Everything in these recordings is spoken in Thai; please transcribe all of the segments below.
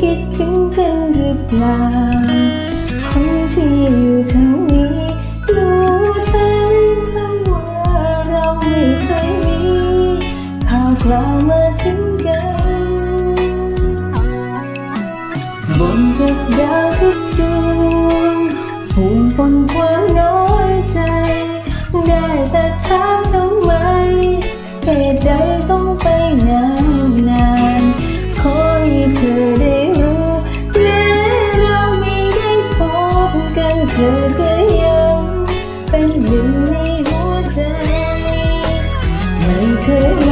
คิดถึงกันหรือเปล่า คนที่อยู่ทางนี้รู้ทันคำว่าเราไม่เคยมีข่าวกล่าวมาถึงกัน บนกับดาวทุกดวงห่วงปนความน้อยใจ ได้แต่ถามเธอ ธอก็ยังเป็นหนึ่งในหัวใจไม่เคย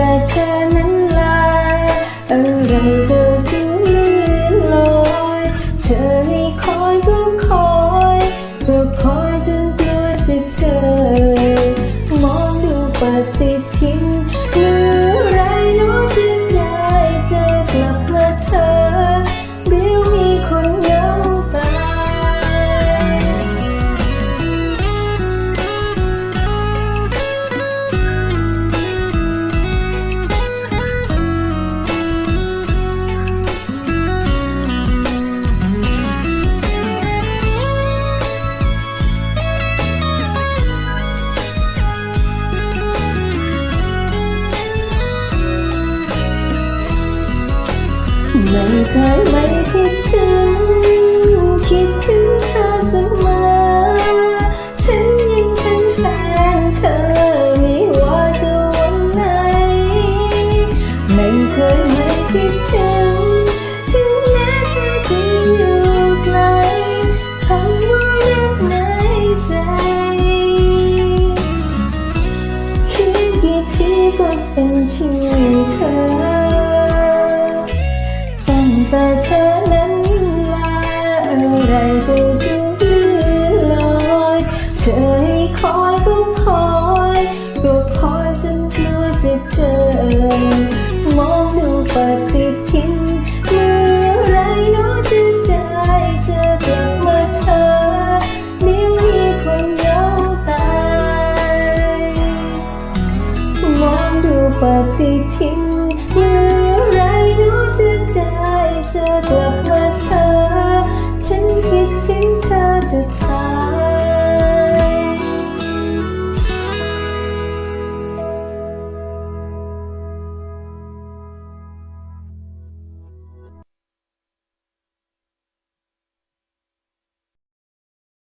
แต่เธอนั้นลายอะไรก็ 每个每天